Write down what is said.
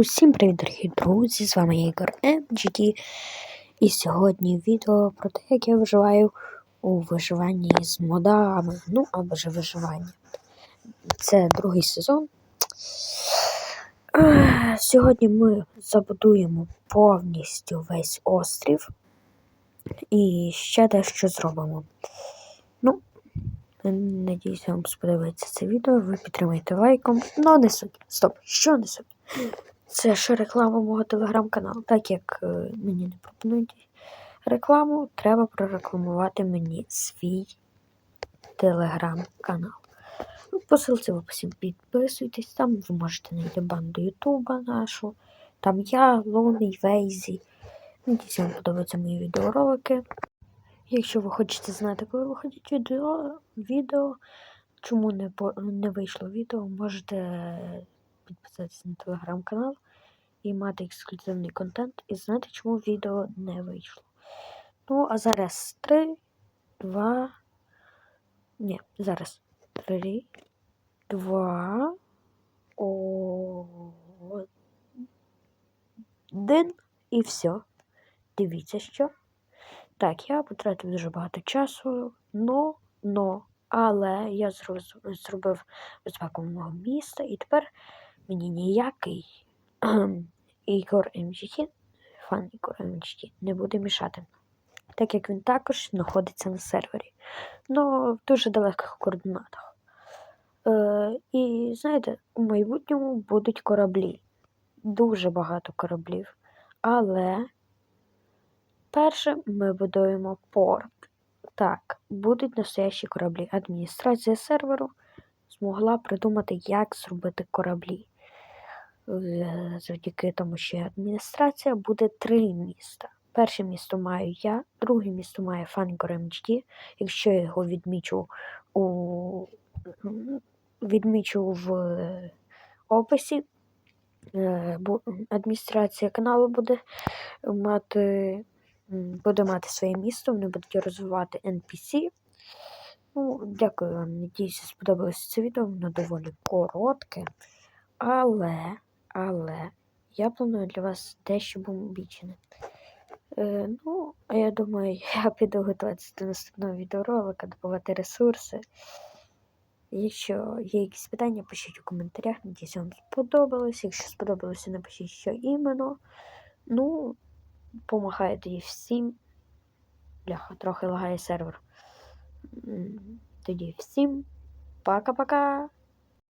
Усім привіт, дорогі друзі! З вами Ігор MGT. І сьогодні відео про те, як я виживаю у виживанні з модами. Ну, або ж виживання. Це другий сезон. Сьогодні ми забудуємо повністю весь острів і ще дещо зробимо. Ну, надіюсь, вам сподобається це відео. Ви підтримайте лайком. Ну, не суть. Стоп, що не суть? Це ще реклама мого телеграм-каналу. Так як е, мені не пропонують рекламу, треба прорекламувати мені свій телеграм-канал. Ну, по ссылці в описі підписуйтесь, там ви можете знайти банду Ютуба нашу. Там я, Лоний, Вейзі. Надіюсь, вам подобаються мої відеоролики. Якщо ви хочете знати, коли виходять відео, відео чому не, не вийшло відео, можете підписатися на телеграм-канал і мати ексклюзивний контент, і знати, чому відео не вийшло. Ну, а зараз 3, 2. Ні, зараз 3, 2. Один і все. Дивіться, що. Так, я потратив дуже багато часу, но, но, але я зробив безпеку мого міста, і тепер мені ніякий Ігор МГТ, фан Ігор МГТ, не буде мішати. Так як він також знаходиться на сервері, але в дуже далеких координатах. Е, І знаєте, у майбутньому будуть кораблі. Дуже багато кораблів. Але перше ми будуємо порт. Так, будуть настоящі кораблі. Адміністрація серверу змогла придумати, як зробити кораблі. Завдяки тому, що адміністрація буде три міста. Перше місто маю я, друге місто має Фанкор MGD. Якщо я його відмічу у відмічу в описі, е, адміністрація каналу буде мати буде мати своє місто, вони будуть розвивати NPC. Ну, Дякую вам. Надіюся, сподобалося це відео, воно доволі коротке. Але але я планую для вас дещо бомбічне. Е, Ну, а я думаю, я піду готуватися до наступного відеоролика, добувати ресурси. Якщо є якісь питання, пишіть у коментарях. Надіюсь, вам сподобалось. Якщо сподобалося, напишіть, що іменно. Ну, помахайте всім. Бляха, трохи лагає сервер. Тоді всім пока-пока!